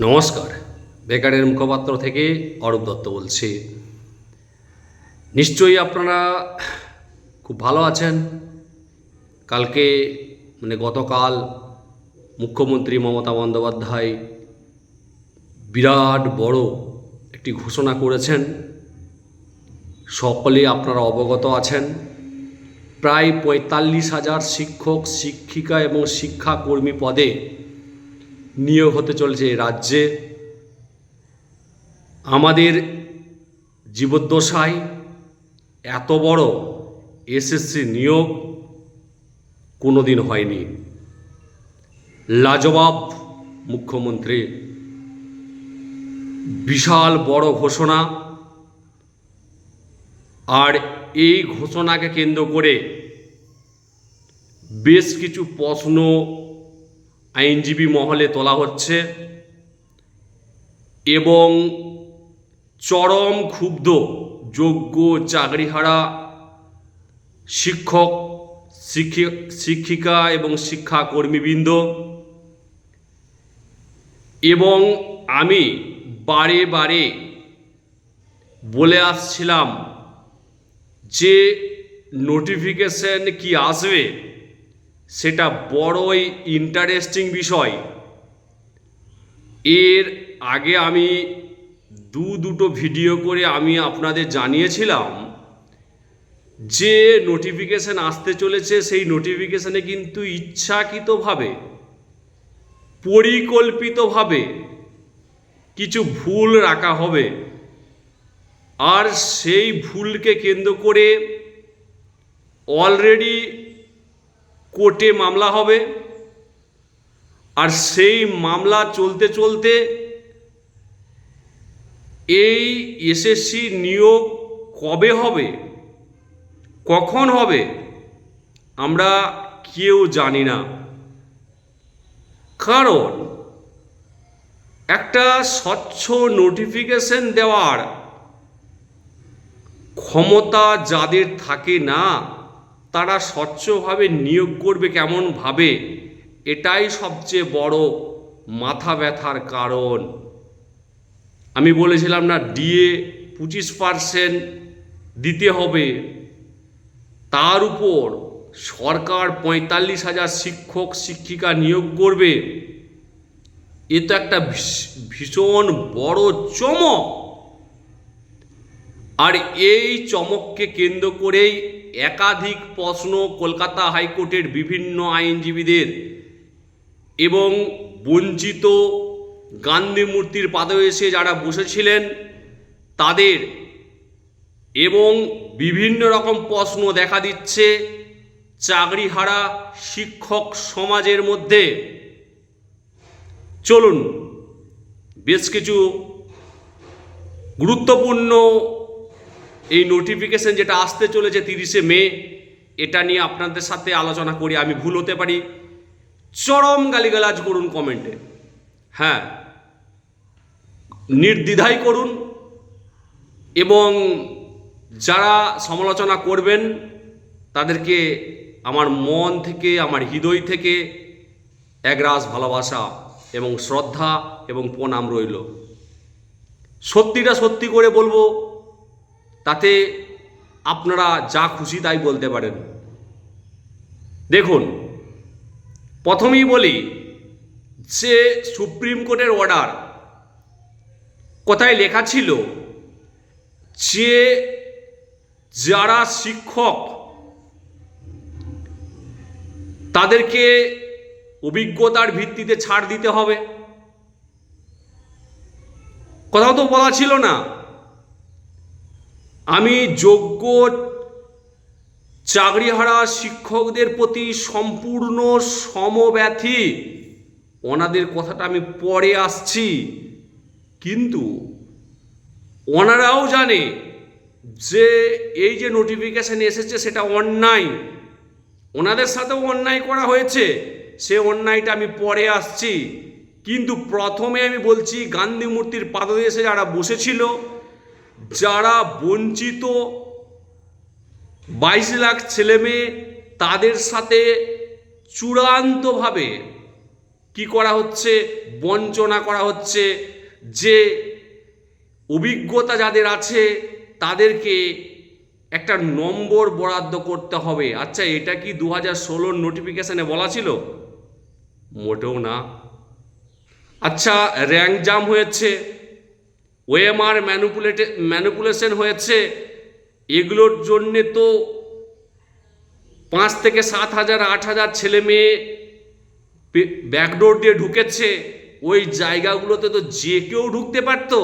নমস্কার। বেকারের মুখপাত্র থেকে অরূপ দত্ত বলছি। নিশ্চয়ই আপনারা খুব ভালো আছেন। কালকে মানে গতকাল মুখ্যমন্ত্রী মমতা বন্দ্যোপাধ্যায় বিরাট বড় একটি ঘোষণা করেছেন। সকলে আপনারা অবগত আছেন। প্রায় পঁয়তাল্লিশ হাজার শিক্ষক, শিক্ষিকা এবং শিক্ষাকর্মী পদে নিয়োগ হতে চলেছে রাজ্যে। আমাদের জীবদ্দশায় এত বড় এসএসসি নিয়োগ কোনো দিন হয়নি। লাজবাব মুখ্যমন্ত্রী, বিশাল বড় ঘোষণা। আর এই ঘোষণাকে কেন্দ্র করে বেশ কিছু প্রশ্ন আইনজীবী মহলে তোলা হচ্ছে এবং চরম ক্ষুব্ধ যোগ্য চাকরিহারা শিক্ষক, শিক্ষি- শিক্ষিকা এবং শিক্ষাকর্মীবৃন্দ। এবং আমি বারে বারে বলে আসছিলাম যে নোটিফিকেশন কি আসবে? সেটা বড়ই ইন্টারেস্টিং বিষয়। এর আগে আমি দু দুটো ভিডিও করে আমি আপনাদের জানিয়েছিলাম যে নোটিফিকেশন আসতে চলেছে, সেই নোটিফিকেশনে কিন্তু ইচ্ছাকৃতভাবে, পরিকল্পিতভাবে কিছু ভুল রাখা হবে। আর সেই ভুলকে কেন্দ্র করে অলরেডি কোর্টে মামলা হবে। আর সেই মামলা চলতে চলতে এই এসএসসি নিয়োগ কবে হবে? কখন হবে? আমরা কেউ জানি না। কারণ একটা স্বচ্ছ নোটিফিকেশন দেওয়ার ক্ষমতা যাদের থাকে না তারা স্বচ্ছভাবে নিয়োগ করবে কেমনভাবে? এটাই সবচেয়ে বড় মাথা ব্যথার কারণ। আমি বলেছিলাম না, ডিএ পঁচিশ পারসেন্ট দিতে হবে। তার উপর সরকার পঁয়তাল্লিশ হাজার শিক্ষক, শিক্ষিকা নিয়োগ করবে। এ তো একটা ভীষ- ভীষণ বড় চমক। আর এই চমককে কেন্দ্র করেই একাধিক প্রশ্ন কলকাতা হাইকোর্টের বিভিন্ন আইনজীবীদের এবং বঞ্চিত গান্ধী মূর্তির এসে যারা বসেছিলেন তাদের এবং বিভিন্ন রকম প্রশ্ন দেখা দিচ্ছে চাকরিহারা শিক্ষক সমাজের মধ্যে। চলুন, বেশ কিছু গুরুত্বপূর্ণ এই নোটিফিকেশন যেটা আসতে চলেছে তিরিশে মে, এটা নিয়ে আপনাদের সাথে আলোচনা করি, আমি ভুল হতে পারি। চরম গালিগালাজ করুন কমেন্টে হ্যাঁ নির্দ্বিধাই করুন এবং যারা সমালোচনা করবেন, তাদেরকে আমার মন থেকে, আমার হৃদয় থেকে একরাশ ভালোবাসা এবং শ্রদ্ধা এবং প্রণাম রইল। সত্যিটা সত্যি করে বলব তাতে আপনারা যা খুশি তাই বলতে পারেন। দেখুন, প্রথমেই বলি যে সুপ্রিম কোর্টের অর্ডার কোথায় লেখা ছিল যে যারা শিক্ষক তাদেরকে অভিজ্ঞতার ভিত্তিতে ছাড় দিতে হবে। কোথাও তো বলা ছিল না। আমি যোগ্য চাকরিহারা শিক্ষকদের প্রতি সম্পূর্ণ সমব্যথী। ওনাদের কথাটা আমি পরে আসছি। কিন্তু ওনারাও জানে যে এই যে নোটিফিকেশান এসেছে সেটা অন্যায়। ওনাদের সাথেও অন্যায় করা হয়েছে। সে অন্যায়টা আমি পরে আসছি। কিন্তু প্রথমে আমি বলছি, গান্ধী মূর্তির পাদদেশে যারা বসেছিল যারা বঞ্চিত, বাইশ লাখ ছেলে মেয়ে, তাদের সাথে চূড়ান্তভাবে কি করা হচ্ছে, বঞ্চনা করা হচ্ছে, যে অভিজ্ঞতা যাদের আছে, তাদেরকে একটা নম্বর বরাদ্দ করতে হবে। আচ্ছা এটা কি দু হাজার ষোলোর নোটিফিকেশানে বলা ছিল? মোটেও না। আচ্ছা র্যাঙ্ক জাম হয়েছে। ওএমআর ম্যানুপুলেটে, ম্যানুপুলেশন হয়েছে। এগুলোর জন্যে তো পাঁচ থেকে সাত হাজার, আট হাজার ছেলে মেয়ে ব্যাকডোর দিয়ে ঢুকেছে। ওই জায়গাগুলোতে তো যে কেউ ঢুকতে পারতো।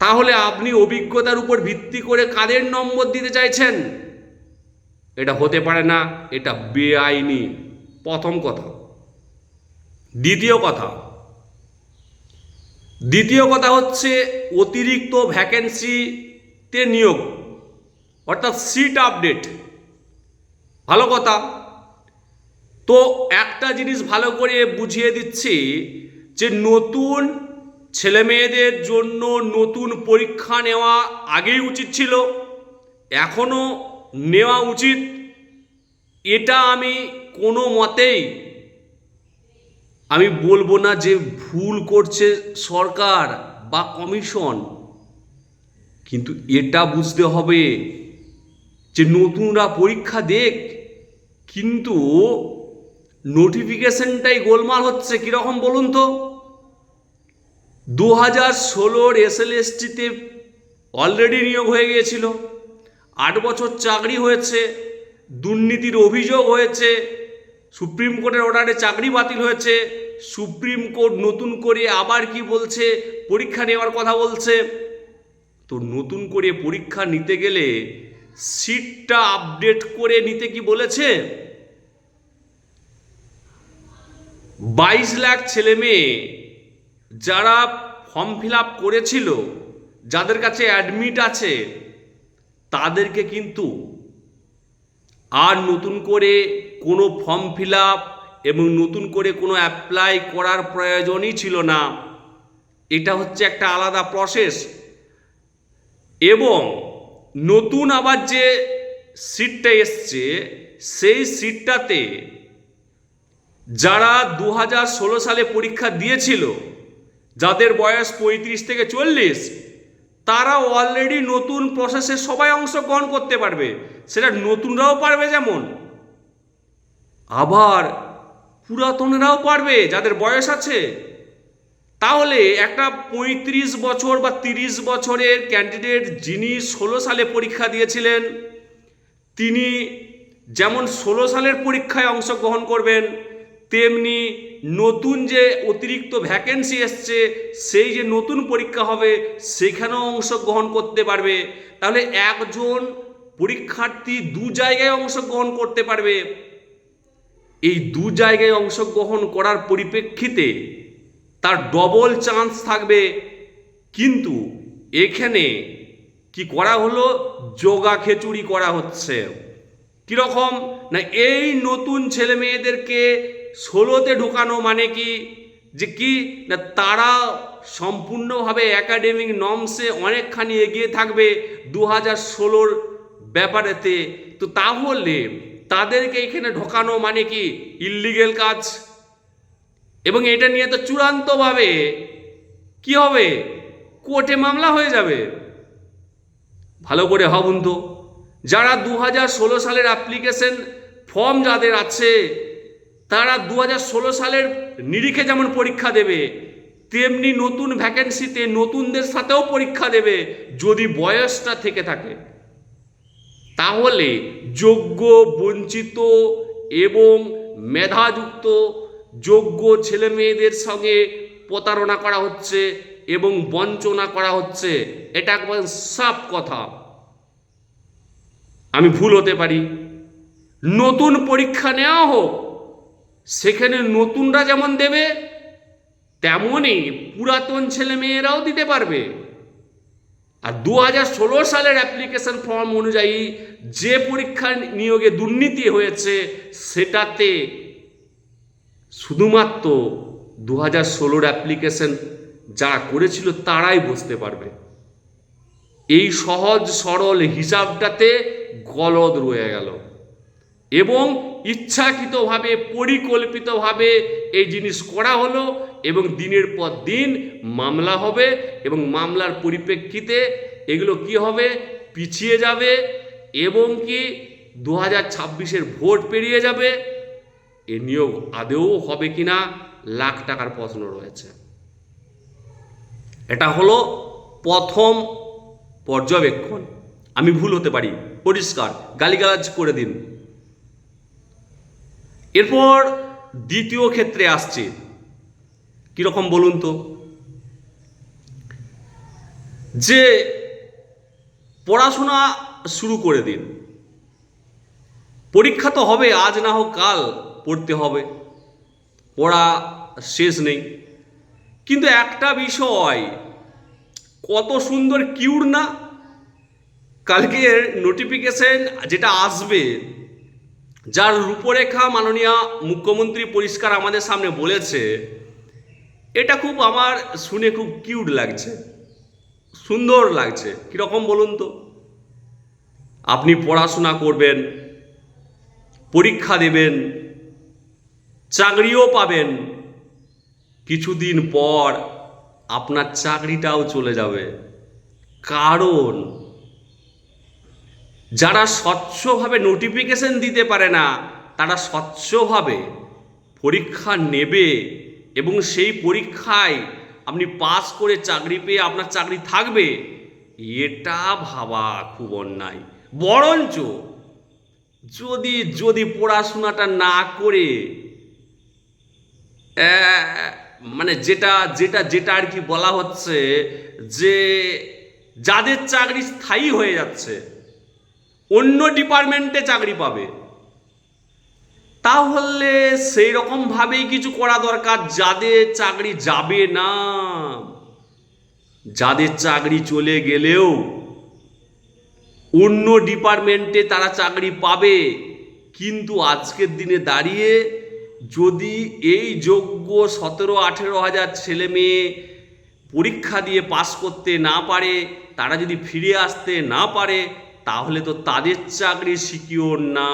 তাহলে আপনি অভিজ্ঞতার উপর ভিত্তি করে কাদের নম্বর দিতে চাইছেন? এটা হতে পারে না, এটা বেআইনি। প্রথম কথা। দ্বিতীয় কথা দ্বিতীয় কথা হচ্ছে অতিরিক্ত ভ্যাকেন্সিতে নিয়োগ, অর্থাৎ সিট আপডেট ভালো কথা। তো একটা জিনিস ভালো করে বুঝিয়ে দিচ্ছি যে নতুন ছেলে মেয়েদের জন্য নতুন পরীক্ষা নেওয়া আগেই উচিত ছিল এখনও নেওয়া উচিত। এটা আমি কোনো মতেই আমি বলব না যে ভুল করছে সরকার বা কমিশন, কিন্তু এটা বুঝতে হবে যে নতুনরা পরীক্ষা দেখ, কিন্তু নোটিফিকেশনটাই গোলমাল হচ্ছে। কীরকম বলুন তো? দু হাজার ষোলোর এসএলএসটিতে অলরেডি নিয়োগ হয়ে গিয়েছিল। আট বছর চাকরি হয়েছে, দুর্নীতির অভিযোগ হয়েছে সুপ্রিম কোর্টের অর্ডারে চাকরি বাতিল হয়েছে। সুপ্রিম কোর্ট নতুন করে আবার কি বলছে? পরীক্ষা নেওয়ার কথা বলছে। তো নতুন করে পরীক্ষা নিতে গেলে সিটটা আপডেট করে নিতে কি বলেছে? বাইশ লাখ ছেলে মেয়ে যারা ফর্ম ফিল আপ করেছিল, যাদের কাছে অ্যাডমিট আছে, তাদেরকে কিন্তু আর নতুন করে কোনো ফর্ম ফিল এবং নতুন করে কোনো অ্যাপ্লাই করার প্রয়োজনই ছিল না। এটা হচ্ছে একটা আলাদা প্রসেস এবং নতুন আবার যে সিটটা এসছে, সেই সিটটাতে যারা দু হাজার ষোলো সালে পরীক্ষা দিয়েছিল, যাদের বয়স পঁয়ত্রিশ থেকে চল্লিশ তারা অলরেডি নতুন প্রসেসে সবাই অংশগ্রহণ করতে পারবে। সেটা নতুনরাও পারবে যেমন। আবার পুরাতনরাও পারবে, যাদের বয়স আছে। তাহলে একটা পঁয়ত্রিশ বছর বা তিরিশ বছরের ক্যান্ডিডেট যিনি ষোলো সালে পরীক্ষা দিয়েছিলেন, তিনি যেমন ষোলো সালের পরীক্ষায় অংশগ্রহণ করবেন, তেমনি নতুন যে অতিরিক্ত ভ্যাকেন্সি এসছে, সেই যে নতুন পরীক্ষা হবে, সেখানেও অংশগ্রহণ করতে পারবে। তাহলে একজন পরীক্ষার্থী দু জায়গায় অংশগ্রহণ করতে পারবে। এই দু জায়গায় অংশগ্রহণ করার পরিপ্রেক্ষিতে তার ডবল চান্স থাকবে। কিন্তু এখানে কি করা হলো? যোগা খেচুড়ি করা হচ্ছে। কীরকম? না, এই নতুন ছেলে মেয়েদেরকে ষোলোতে ঢোকানো মানে কি? যে কি? না, তারা সম্পূর্ণভাবে একাডেমিক নর্মসে অনেকখানি এগিয়ে থাকবে দু হাজার ষোলোর ব্যাপারেতে। তো তাহলে তাদেরকে এখানে ঢোকানো মানে কি? ইল্লিগেল কাজ। এবং এটা নিয়ে তো চূড়ান্তভাবে কি হবে? কোর্টে মামলা হয়ে যাবে। ভালো করে ভাবুন তো যারা দু হাজার ষোলো সালের অ্যাপ্লিকেশন ফর্ম যাদের আছে, তারা দু হাজার ষোলো সালের নিরিখে যেমন পরীক্ষা দেবে, তেমনি নতুন ভ্যাকেন্সিতে নতুনদের সাথেও পরীক্ষা দেবে, যদি বয়সটা থেকে থাকে। তাহলে যোগ্য, বঞ্চিত এবং মেধাযুক্ত যোগ্য ছেলে মেয়েদের সঙ্গে প্রতারণা করা হচ্ছে এবং বঞ্চনা করা হচ্ছে, এটা একবার সাফ কথা। আমি ভুল হতে পারি। নতুন পরীক্ষা নেওয়া হোক, সেখানে নতুনরা যেমন দেবে, তেমনই পুরাতন ছেলে মেয়েরাও দিতে পারবে। আর দু হাজার ষোলো সালের অ্যাপ্লিকেশন ফর্ম অনুযায়ী যে পরীক্ষা নিয়োগে দুর্নীতি হয়েছে, সেটাতে শুধুমাত্র দু হাজার ষোলোর অ্যাপ্লিকেশন যারা করেছিল তারাই বুঝতে পারবে। এই সহজ, সরল হিসাবটাতে গলদ রয়ে গেল। এবং ইচ্ছাকৃতভাবে, পরিকল্পিতভাবে এই জিনিস করা হলো এবং দিনের পর দিন মামলা হবে এবং মামলার পরিপ্রেক্ষিতে এগুলো কি হবে? পিছিয়ে যাবে এবং কি দু হাজার ছাব্বিশের ভোট পেরিয়ে যাবে? এ নিয়োগ আদেও হবে কিনা? লাখ টাকার প্রশ্ন রয়েছে। এটা হলো প্রথম পর্যবেক্ষণ। আমি ভুল হতে পারি। পরিষ্কার। গালিগালাজ করে দিন। এরপর দ্বিতীয় ক্ষেত্রে আসছে। কীরকম বলুন তো? যে পড়াশোনা শুরু করে দিন। পরীক্ষা তো হবে, আজ না হোক কাল পড়তে হবে। পড়া শেষ নেই। কিন্তু একটা বিষয়, কত সুন্দর কিউর না? কালকের নোটিফিকেশন যেটা আসবে, যার রূপরেখা মাননীয় মুখ্যমন্ত্রী পরিষ্কার আমাদের সামনে বলেছে এটা খুব আমার শুনে খুব কিউট লাগছে। সুন্দর লাগছে। কীরকম বলুন তো? আপনি পড়াশোনা করবেন, পরীক্ষা দেবেন, চাকরিও পাবেন। কিছুদিন পর আপনার চাকরিটাও চলে যাবে। কারণ যারা স্বচ্ছভাবে নোটিফিকেশন দিতে পারে না, তারা স্বচ্ছভাবে পরীক্ষা নেবে। এবং সেই পরীক্ষায় আপনি পাস করে চাকরি পেয়ে আপনার চাকরি থাকবে, এটা ভাবা খুব অন্যায়। বরঞ্চ যদি যদি পড়াশোনাটা না করে মানে যেটা যেটা যেটা আর কি বলা হচ্ছে যে যাদের চাকরি স্থায়ী হয়ে যাচ্ছে, অন্য ডিপার্টমেন্টে চাকরি পাবে, তাহলে সেই রকম ভাবেই কিছু করা দরকার, যাদের চাকরি যাবে না। যাদের চাকরি চলে গেলেও অন্য ডিপার্টমেন্টে তারা চাকরি পাবে। কিন্তু আজকের দিনে দাঁড়িয়ে যদি এই যোগ্য সতেরো, আঠেরো হাজার ছেলে মেয়ে পরীক্ষা দিয়ে পাস করতে না পারে, তারা যদি ফিরে আসতে না পারে, তাহলে তো তাদের চাকরি সিকিওর না।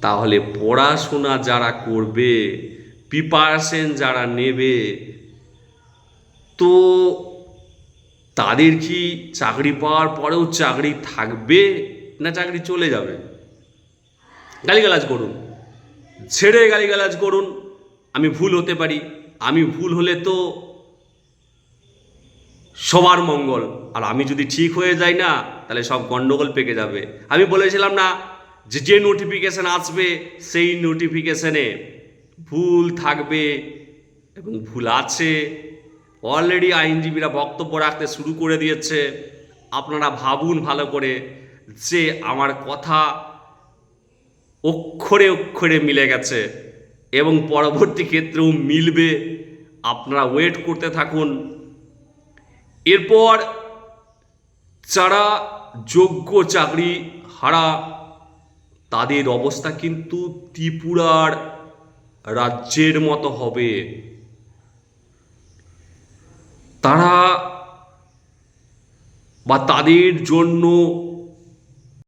তাহলে পড়াশোনা যারা করবে প্রিপারেশন যারা নেবে, তো তাদের কি চাকরি পাওয়ার পরেও চাকরি থাকবে না চাকরি চলে যাবে? গালিগালাজ করুন। ছেড়ে গালিগালাজ করুন। আমি ভুল হতে পারি। আমি ভুল হলে তো সবার মঙ্গল। আর আমি যদি ঠিক হয়ে যাই না, তাহলে সব গন্ডগোল পেকে যাবে। আমি বলেছিলাম না যে যে নোটিফিকেশান আসবে, সেই নোটিফিকেশানে ভুল থাকবে এবং ভুল আছে। অলরেডি আইনজীবীরা বক্তব্য রাখতে শুরু করে দিয়েছে। আপনারা ভাবুন ভালো করে যে আমার কথা অক্ষরে অক্ষরে মিলে গেছে এবং পরবর্তী ক্ষেত্রেও মিলবে। আপনারা ওয়েট করতে থাকুন। এরপর যারা যোগ্য চাকরি হারা তাদের অবস্থা কিন্তু ত্রিপুরার রাজ্যের মতো হবে। তারা বা তাদের জন্য